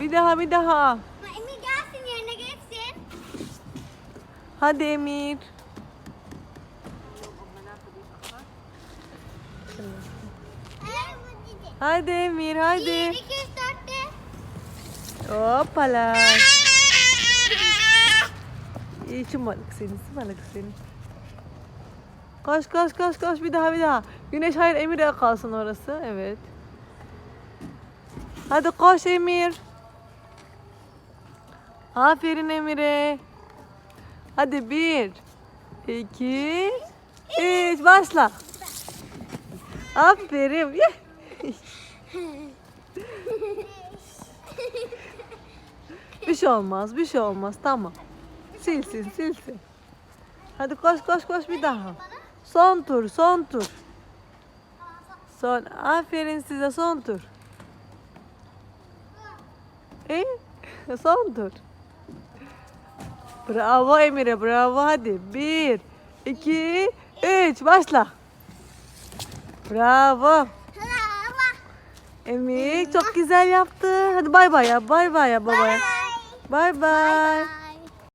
Bir daha bir daha. Emir gelsin yerine geçsin. Hadi Emir. Hadi Emir hadi. iki, üç, dört de. Hoppala. İyi şımarık seni, şımarık seni. Koş koş koş koş bir daha bir daha. Güneş hayır Emir'e kalsın orası. Evet. Hadi koş Emir. Aferin Emir'e. Hadi bir, iki, üç başla. Aferin. Bir şey olmaz, bir şey olmaz. Tamam. Silsin, silsin. Hadi koş koş koş bir daha. Son tur, son tur. Son. Aferin size son tur. E? Son tur. Bravo Emir'e, bravo hadi. Bir, iki, üç, başla. Bravo. Emir çok güzel yaptı. Hadi bay bay ya, bay bay ya babaya. Bay bay.